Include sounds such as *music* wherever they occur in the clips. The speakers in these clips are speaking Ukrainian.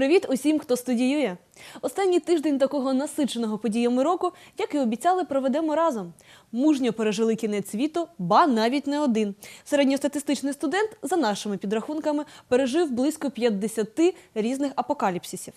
Привіт усім, хто студіює. Останній тиждень такого насиченого подіями року, як і обіцяли, проведемо разом. Мужньо пережили кінець світу, ба навіть не один. Середньостатистичний студент, за нашими підрахунками, пережив близько 50 різних апокаліпсисів.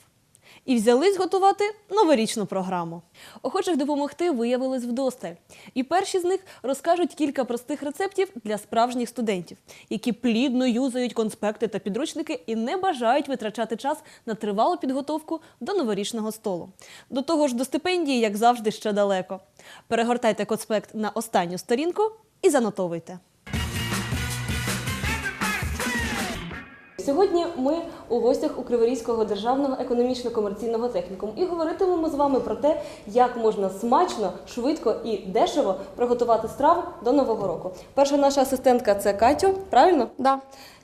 І взялись готувати новорічну програму. Охочих допомогти виявилось вдосталь. І перші з них розкажуть кілька простих рецептів для справжніх студентів, які плідно юзають конспекти та підручники і не бажають витрачати час на тривалу підготовку до новорічного столу. До того ж, до стипендії, як завжди, ще далеко. Перегортайте конспект на останню сторінку і занотовуйте. Сьогодні ми у гостях у Криворізького державного економічно-комерційного технікуму і говоритимемо з вами про те, як можна смачно, швидко і дешево приготувати страву до нового року. Перша наша асистентка це Катю. Правильно? Да.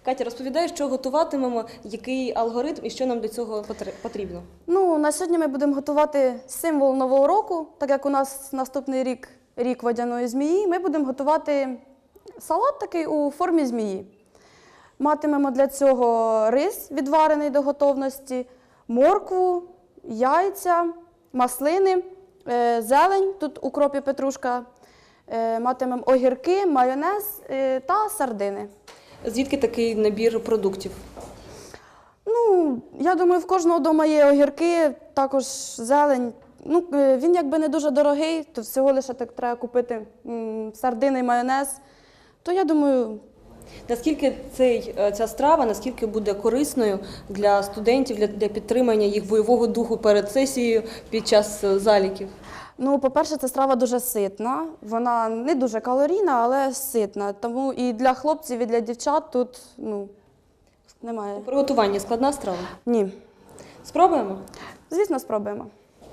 Катя, розповідає, що готуватимемо, який алгоритм і що нам для цього потр- потрібно. Ну, на сьогодні ми будемо готувати символ нового року, так як у нас наступний рік рік водяної змії. Ми будемо готувати салат такий у формі змії. Матимемо для цього рис, відварений до готовності, моркву, яйця, маслини, е, зелень, тут укроп і петрушка. Е, Матимемо огірки, майонез е, та сардини. Звідки такий набір продуктів? Ну, я думаю, в кожного вдома є огірки, також зелень. Ну, він якби не дуже дорогий, то всього лише так треба купити сардини, майонез. То я думаю, Наскільки цей, е, ця страва наскільки буде корисною для студентів для, для підтримання їх бойового духу перед сесією під час е, заліків? ну, по-перше, ця страва дуже ситна. Вона не дуже калорійна, але ситна. Тому і для хлопців, і для дівчат тут ну, немає. Приготування складна страва. Ні. Спробуємо. Звісно, спробуємо.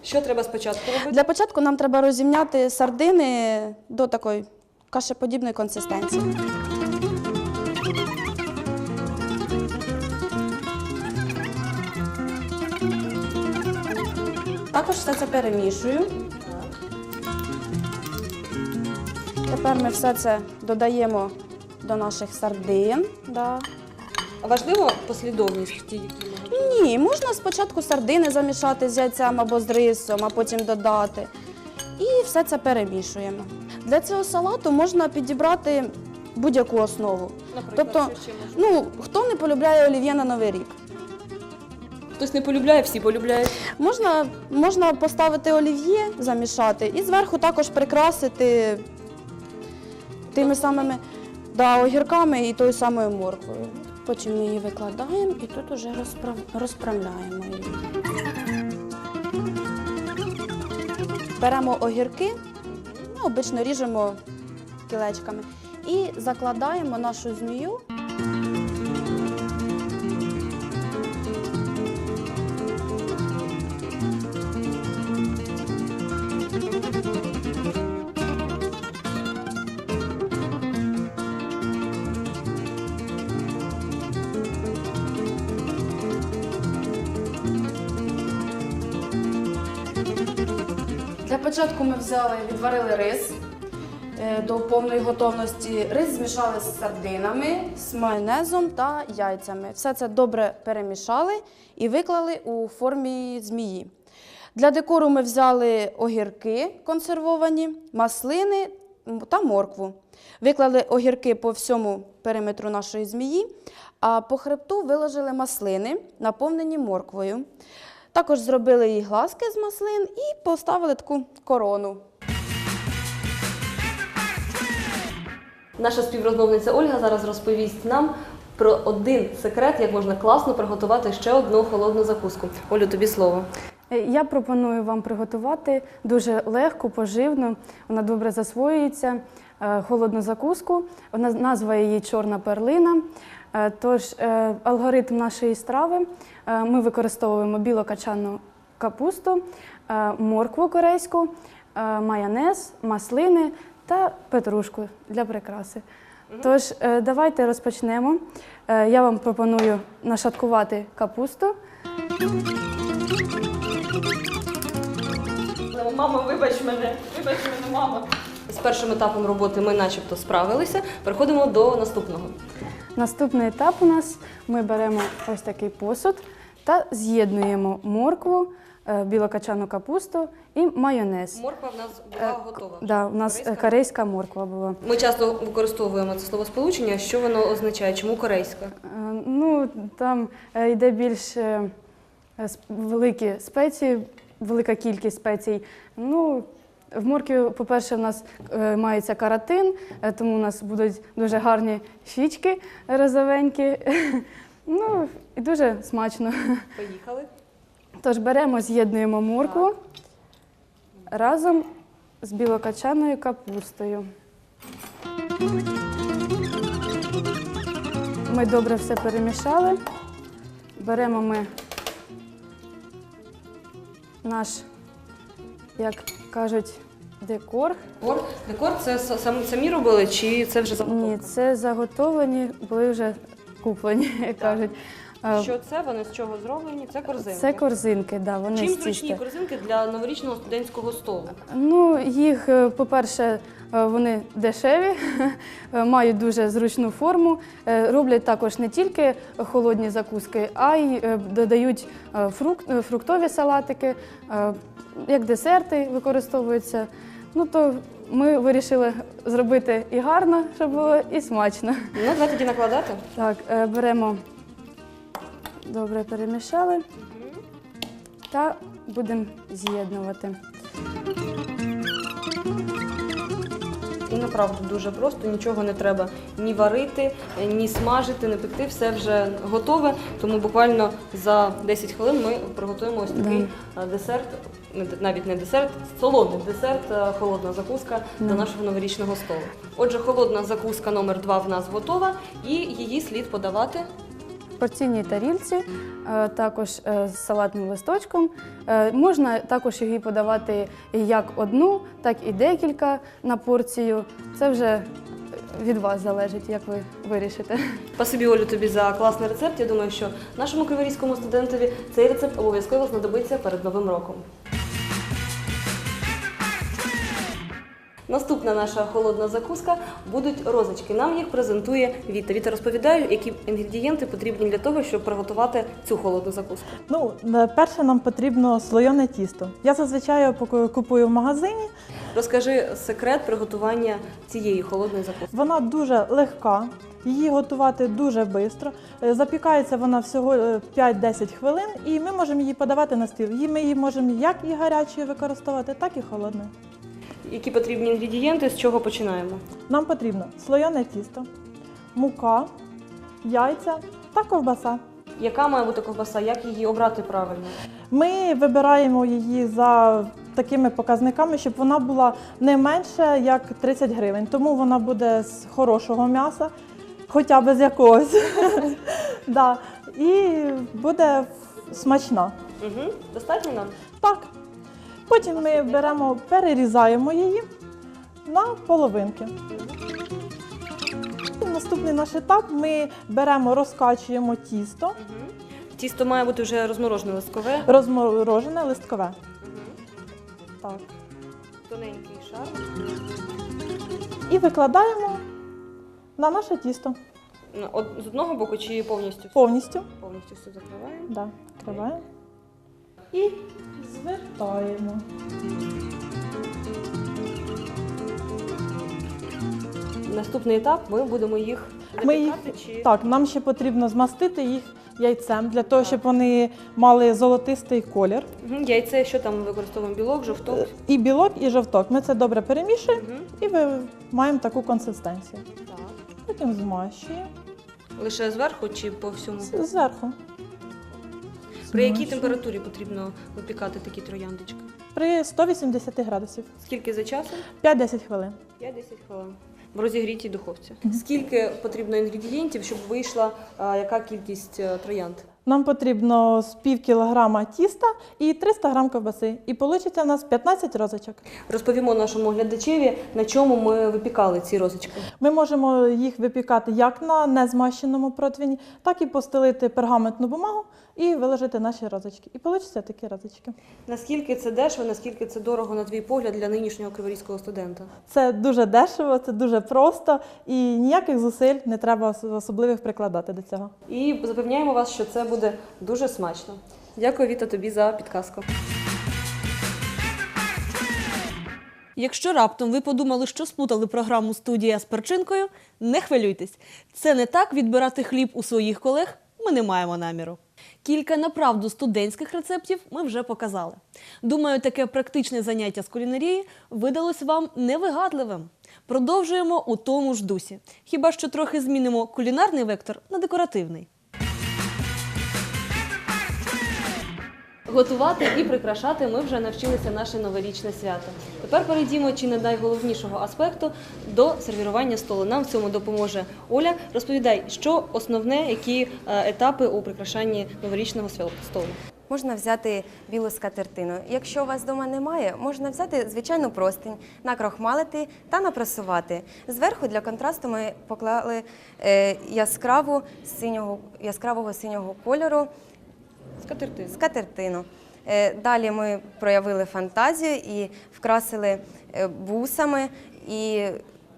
Що треба спочатку робити? Для початку нам треба розімняти сардини до такої кашеподібної консистенції. Також все це перемішую. Тепер ми все це додаємо до наших сардин. Да. А важливо послідовність ті, які ми готуємо? Ні, можна спочатку сардини замішати з яйцем або з рисом, а потім додати. І все це перемішуємо. Для цього салату можна підібрати будь-яку основу. Наприклад, Тобто, що ще можна? ну, хто не полюбляє олів'є на Новий рік? Хтось не полюбляє, всі полюбляють. Можна, можна поставити олів'є, замішати і зверху також прикрасити тими самими да, огірками і тою самою морквою. Потім ми її викладаємо і тут уже розправ... розправляємо її. Беремо огірки, ну, обично ріжемо кілечками і закладаємо нашу змію. Для початку ми взяли, відварили рис е, до повної готовності. Рис змішали з сардинами, з майонезом та яйцями. Все це добре перемішали і виклали у формі змії. Для декору ми взяли огірки консервовані, маслини та моркву. Виклали огірки по всьому периметру нашої змії, а по хребту виложили маслини, наповнені морквою. Також зробили їй глазки з маслин і поставили таку корону. Наша співрозмовниця Ольга зараз розповість нам про один секрет, як можна класно приготувати ще одну холодну закуску. Олю, тобі слово. Е, Я пропоную вам приготувати дуже легку, поживну, вона добре засвоюється, е, холодну закуску. Вона назва її чорна перлина. Е, Тож е, алгоритм нашої страви е, ми використовуємо білокачану капусту, моркву корейську, майонез, маслини та петрушку для прикраси. Тож давайте розпочнемо. Я вам пропоную нашаткувати капусту. Мама, вибач мене, вибач мене, мама. З першим етапом роботи ми начебто справилися. Переходимо до наступного. Наступний етап у нас ми беремо ось такий посуд та з'єднуємо моркву, е, білокачану капусту і майонез. Морква в нас Е, була готова. Да, у нас Корейська? корейська морква була. Ми часто використовуємо це словосполучення. Що воно означає? Чому корейська? Е, Ну, там йде більш е, великі спеції, велика кількість спецій. Ну, в моркві, по-перше, в нас е, мається каротин, е, тому у нас будуть дуже гарні щічки розовенькі. *laughs* Ну, і дуже смачно. Поїхали. Тож беремо, з'єднуємо моркву разом з білокачаною капустою. Ми добре все перемішали. Беремо ми наш, як кажуть, декор. Декор, декор це с- сам- самі робили, чи це вже Ні, це заготовлені, були вже куплені, *laughs* як кажуть. Що це? Вони з чого зроблені? Це корзинки. Це корзинки, да, вони Чим з зручні тіста. корзинки для новорічного студентського столу? Ну, їх, е, по-перше, е, вони дешеві, *laughs* е, мають дуже зручну форму. Роблять також не тільки холодні закуски, а й додають фрукт, фруктові салатики, як десерти використовуються. Ну то ми вирішили зробити і гарно, щоб було, і смачно. Ну, давайте тоді накладати. Так, е, беремо, добре перемішали та будемо з'єднувати. І направду дуже просто, нічого не треба ні варити, ні смажити, не пекти, все вже готове. Тому буквально за 10 хвилин ми приготуємо ось такий да. десерт, навіть не десерт, солодний десерт, холодна закуска до нашого новорічного столу. Отже, холодна закуска номер 2 в нас готова, і її слід подавати. Порційній тарілці, е, також е, з салатним листочком. Е, Можна також її подавати як одну, так і декілька на порцію. Це вже від вас залежить, як ви вирішите. Спасибі, Олю, тобі за класний рецепт. Я думаю, що нашому криворізькому студентові цей рецепт обов'язково знадобиться перед новим роком. Наступна наша холодна закуска будуть розочки. Нам їх презентує Віта. Віта розповідає, які інгредієнти потрібні для того, щоб приготувати цю холодну закуску. Ну, е, перше нам потрібно слоєне тісто. Я зазвичай його купую в магазині. Розкажи секрет приготування цієї холодної закуски. Вона дуже легка, її готувати дуже швидко. Запікається вона всього е, 5-10 хвилин, і ми можемо її подавати на стіл. Ми її можемо як і гарячою використовувати, так і холодною. Які потрібні інгредієнти, з чого починаємо? Нам потрібно слоєне тісто, мука, яйця та ковбаса. Яка має бути ковбаса? Як її обрати правильно? Ми вибираємо її за такими показниками, щоб вона була не менше як 30 гривень. Тому вона буде з хорошого м'яса, хоча б з якогось. *laughs* да. І буде смачна. Угу. Достатньо нам? Так. Потім ми беремо, перерізаємо її на половинки. Наступний наш етап ми беремо, розкачуємо тісто, Тісто має бути вже розморожене листкове. розморожене листкове. Так. Тоненький шар. І викладаємо на наше тісто од- З одного боку чи повністю? повністю. Повністю все закриваємо. Да, відкриваємо. І звертаємо. Наступний етап ми будемо їх Ми їх, чи так, нам ще потрібно змастити їх яйцем для того, щоб вони мали золотистий колір. Мгм. яйце, що там ми використовуємо? Білок, жовток. І білок, і жовток. Ми це добре перемішуємо Мгм. і ви маємо таку консистенцію. Так. Потім змащуємо Лише зверху чи по всьому? з- зверху. При якій температурі потрібно випікати такі трояндочки? При 180 градусів. Скільки за часом? 5-10 хвилин. 5-10 хвилин. В розігрітій духовці. Скільки потрібно інгредієнтів, щоб вийшла а, яка кількість е, троянд? Нам потрібно з пів кілограма тіста і 300 грам ковбаси. І вийде у нас 15 розочок. Розповімо нашому глядачеві, на чому ми випікали ці розочки. Ми можемо їх випікати як на незмащеному противні, так і постелити пергаментну бумагу і виложити наші розочки. І вийде такі розочки. Наскільки це дешево, наскільки це дорого, на твій погляд, для нинішнього криворізького студента? Це дуже дешево, це дуже просто і ніяких зусиль не треба особливих прикладати до цього. І запевняємо вас, що це буде дуже смачно. Дякую, Віта, тобі за підказку. Якщо раптом ви подумали, що сплутали програму студія з перчинкою, не хвилюйтесь. Це не так відбирати хліб у своїх колег. Ми не маємо наміру. Кілька направду студентських рецептів ми вже показали. Думаю, таке практичне заняття з кулінарії видалось вам невигадливим. Продовжуємо у тому ж дусі. Хіба що трохи змінимо кулінарний вектор на декоративний. Готувати і прикрашати ми вже навчилися наше новорічне свято. Тепер перейдімо чи не найголовнішого аспекту до сервірування столу. Нам в цьому допоможе Оля. Розповідай, що основне, які е, етапи у прикрашанні новорічного столу. Можна взяти білу скатертину. Якщо у вас вдома немає, можна взяти звичайну простинь, накрохмалити та напрасувати. Зверху для контрасту ми поклали е, яскраву синього, яскравого синього кольору Скатерти. скатертину. Е, Далі ми проявили фантазію і вкрасили е, бусами і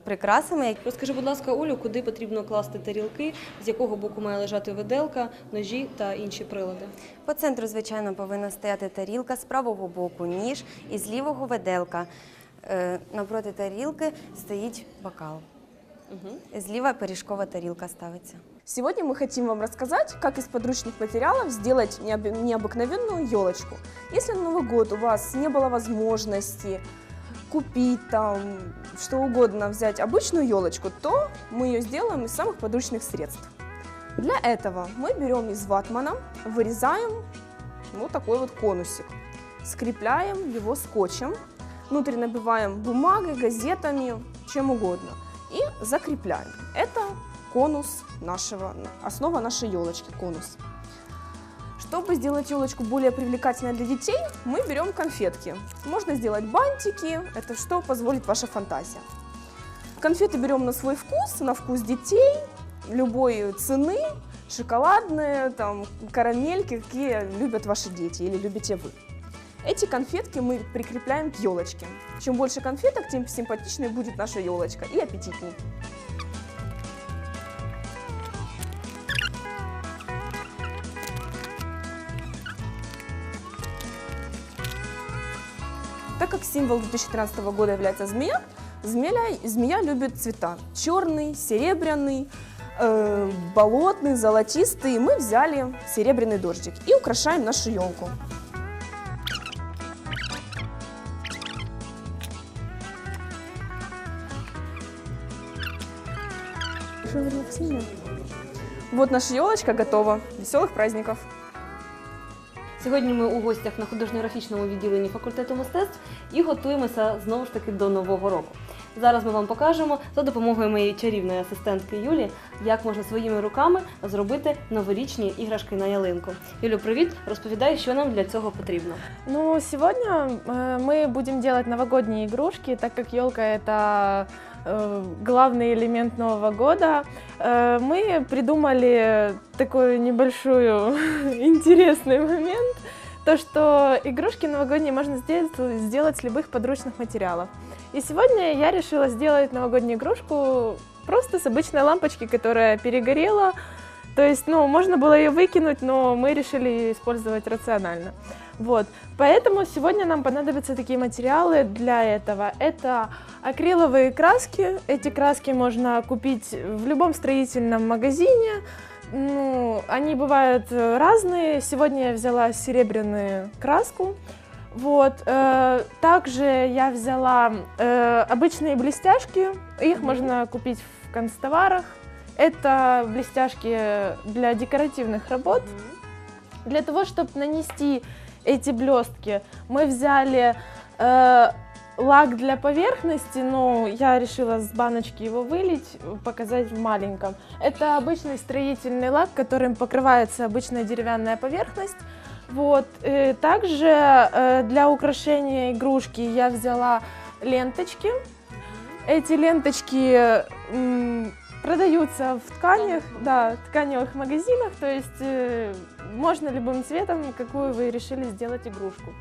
прикрасами, Розкажи, будь ласка, Олю, куди потрібно класти тарілки, з якого боку має лежати виделка, ножі та інші прилади. По центру, звичайно, повинна стояти тарілка, з правого боку ніж і з лівого веделка. Е, Напроти тарілки стоїть бокал. Зліва пиріжкова тарілка ставиться. Сегодня мы хотим вам рассказать, как из подручных материалов сделать необы- необыкновенную елочку. Если на Новый год у вас не было возможности купить там что угодно, взять обычную елочку, то мы ее сделаем из самых подручных средств. Для этого мы берем из ватмана, вырезаем вот такой вот конусик, скрепляем его скотчем, внутрь набиваем бумагой, газетами, чем угодно и закрепляем. Это конус нашего, основа нашей елочки, конус. Чтобы сделать елочку более привлекательной для детей, мы берем конфетки. Можно сделать бантики, это что позволит ваша фантазия. Конфеты берем на свой вкус, на вкус детей, любой цены, шоколадные, там, карамельки, какие любят ваши дети или любите вы. Эти конфетки мы прикрепляем к елочке. Чем больше конфеток, тем симпатичнее будет наша елочка и аппетитней. Как символ 2013 года является змея, змея, змея любит цвета. Черный, серебряный, э, болотный, золотистый. Мы взяли серебряный дождик и украшаем нашу елку. Вот наша елочка готова. Веселых праздников! Сьогодні ми у гостях на художньо-графічному відділенні факультету мистецтв і готуємося знову ж таки до нового року. Зараз ми вам покажемо за допомогою моєї чарівної асистентки Юлі, як можна своїми руками зробити новорічні іграшки на ялинку. Юлю, привіт! Розповідай, що нам для цього потрібно. Ну, сегодня э, мы будем делать новогодние игрушки, так как елка это э, главный элемент Нового года. Э, мы придумали такой небольшую интересный *laughs* момент, То что игрушки новогодние можно сделать, сделать с любых подручных материалов. И сегодня я решила сделать новогоднюю игрушку просто с обычной лампочки, которая перегорела. То есть, ну, можно было ее выкинуть, но мы решили использовать рационально. Вот, поэтому сегодня нам понадобятся такие материалы для этого. Это акриловые краски. Эти краски можно купить в любом строительном магазине. Ну, они бывают э, разные. Сегодня я взяла серебряную краску. Вот. э, также я взяла э, обычные блестяшки. Их можно купить в констоварах. Это блестяшки для декоративных работ. Для того, чтобы нанести эти блестки, мы взяли э, лак для поверхности, но я решила с баночки его вылить, показать в маленьком. Это обычный строительный лак, которым покрывается обычная деревянная поверхность. Вот. э, Также э, для украшения игрушки я взяла ленточки. Эти ленточки продаются в тканях, да, тканевых магазинах, то есть э, можно любым цветом, какую вы решили сделать игрушку.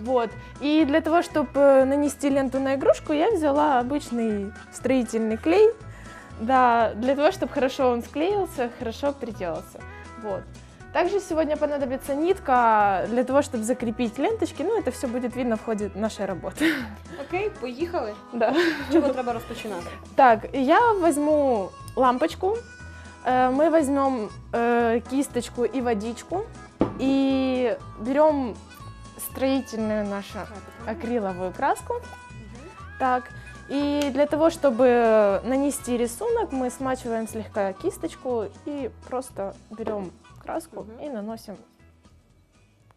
Вот. И для того, чтобы нанести ленту на игрушку, я взяла обычный строительный клей, да, для того, чтобы хорошо он склеился, хорошо приделался. Вот. Также сегодня понадобится нитка для того, чтобы закрепить ленточки. Ну, это все будет видно в ходе нашей работы. Окей, поїхали. Да. Чого треба розпочинати? Так, я возьму лампочку, э, мы возьмем э, кисточку и водичку и берем строительную нашу акриловую краску. Так, и для того, чтобы нанести рисунок, мы смачиваем слегка кисточку и просто берем краску и наносим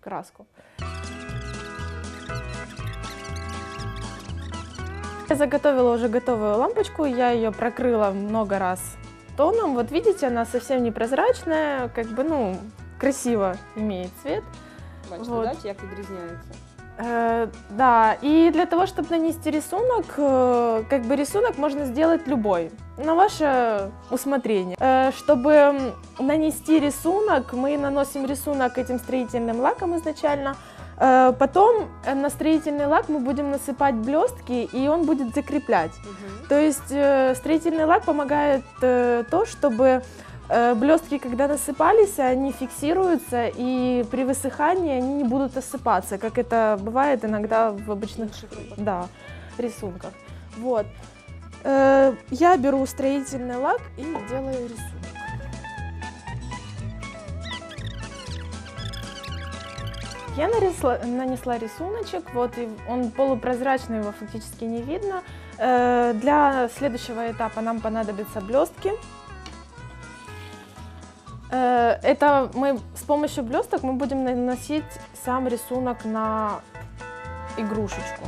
краску. Я заготовила уже готовую лампочку, я ее прокрыла много раз тоном. Вот видите, она совсем непрозрачная, как бы, ну, красиво имеет цвет. Бачите, Вот. да, як відрізняється? Э, да, и для того, чтобы нанести рисунок, э, как бы рисунок можно сделать любой, на ваше усмотрение. Э, чтобы м, нанести рисунок, мы наносим рисунок этим строительным лаком изначально. Э, потом э, на строительный лак мы будем насыпать блестки, и он будет закреплять. То есть э, строительный лак помогает э, то, чтобы э, блестки, когда насыпались, они фиксируются, и при высыхании они не будут осыпаться, как это бывает иногда в обычных да, рисунках. Вот. Э, я беру строительный лак и делаю рисунок. Я нанесла, нанесла рисуночек, вот и он полупрозрачный, его фактически не видно. Э, Для следующего этапа нам понадобятся блестки. Э, Это мы с помощью блесток мы будем наносить сам рисунок на игрушечку.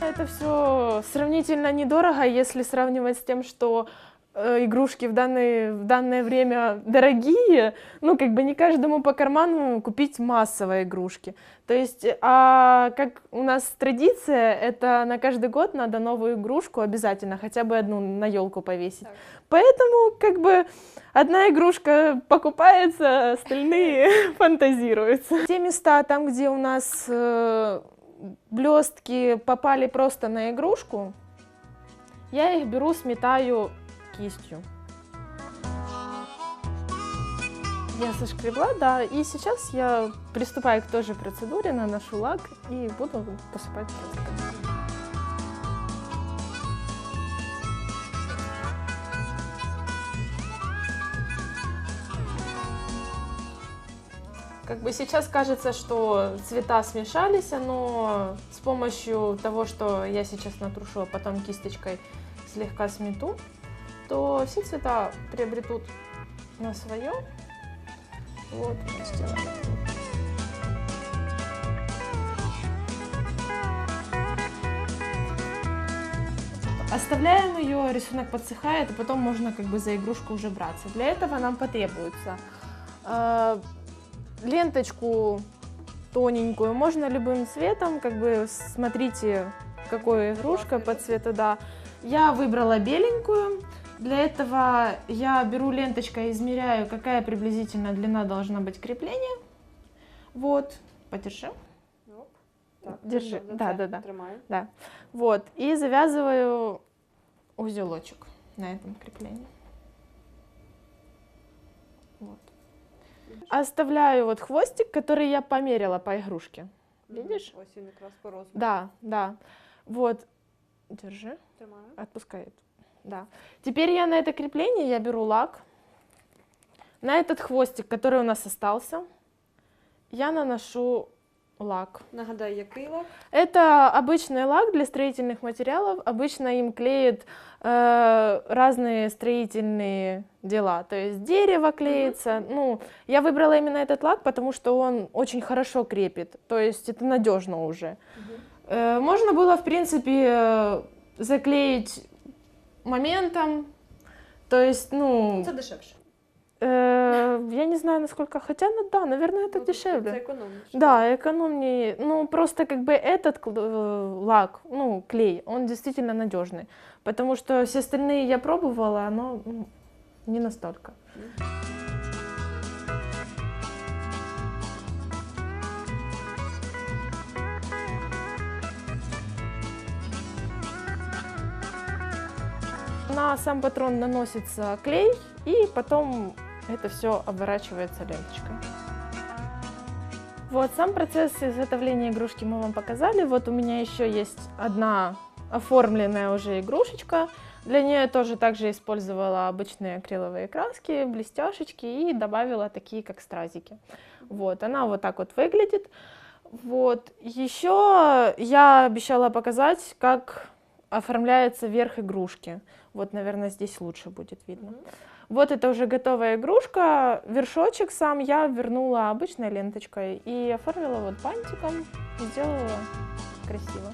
Это все сравнительно недорого, если сравнивать с тем, что игрушки в данное, в данное время дорогие, ну, как бы не каждому по карману купить массовые игрушки. То есть, а как у нас традиция, это на каждый год надо новую игрушку обязательно, хотя бы одну на елку повесить. Поэтому, как бы, одна игрушка покупается, остальные *laughs* фантазируются. Те места, там, где у нас блестки попали просто на игрушку, я их беру, сметаю кистью. Я сошкребла, да, и сейчас я приступаю к той же процедуре, наношу лак и буду посыпать краской. Как бы сейчас кажется, что цвета смешались, но с помощью того, что я сейчас натрушу, а потом кисточкой слегка смету, то все цвета приобретут на свое. Вот. Оставляем ее, рисунок подсыхает, и потом можно как бы за игрушку уже браться. Для этого нам потребуется э, ленточку тоненькую, можно любым цветом, как бы смотрите, какая игрушка по цвету, да. Я выбрала беленькую. Для этого я беру ленточкой, измеряю, какая приблизительно длина должна быть крепления. Вот, подержи. Держи, да, да, да. Тримаю. Да. Вот. И завязываю узелочек на этом креплении. Вот. Оставляю вот хвостик, который я померила по игрушке. Видишь? Ось він якраз по. Да, да. Вот. Держи. Тримаю. Отпускает. Да. Теперь я на это крепление я беру лак. На этот хвостик, который у нас остался, я наношу лак. Нагадай, який лак? Это обычный лак для строительных материалов. Обычно им клеят э, разные строительные дела. То есть дерево клеится. Ну, я выбрала именно этот лак, потому что он очень хорошо крепит. То есть это надежно уже. Э, можно было, в принципе, э, заклеить моментом. То есть, ну, Це дешевше. э, я не знаю, насколько, хотя, ну да, наверное, это Ну, дешевле. Це економніше. Да, экономнее. Ну, просто как бы этот кл- э, лак, ну, клей, он действительно надежный. Потому что все остальные я пробовала, оно ну, не настолько. На сам патрон наносится клей, и потом это все оборачивается ленточкой. Вот сам процесс изготовления игрушки мы вам показали. Вот у меня еще есть одна оформленная уже игрушечка. Для нее тоже также использовала обычные акриловые краски, блестяшечки и добавила такие, как стразики. Вот, она вот так вот выглядит. Вот, еще я обещала показать, как оформляется верх игрушки. Вот, наверное, здесь лучше будет видно. Вот это уже готовая игрушка. Вершочек сам я вернула обычной ленточкой и оформила вот бантиком. Сделала красиво.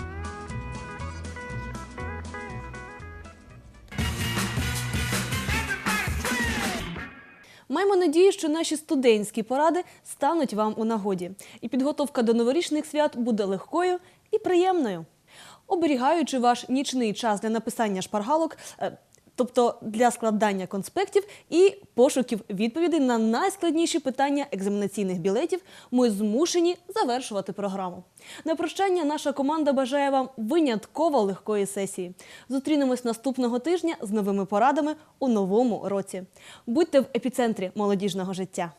Маємо надію, що наші студентські поради стануть вам у нагоді, і підготовка до новорічних свят буде легкою і приємною. Оберігаючи ваш нічний час для написання шпаргалок, е, тобто для складання конспектів і пошуків відповідей на найскладніші питання екзаменаційних білетів, ми змушені завершувати програму. На прощання наша команда бажає вам винятково легкої сесії. Зустрінемось наступного тижня з новими порадами у новому році. Будьте в епіцентрі молодіжного життя.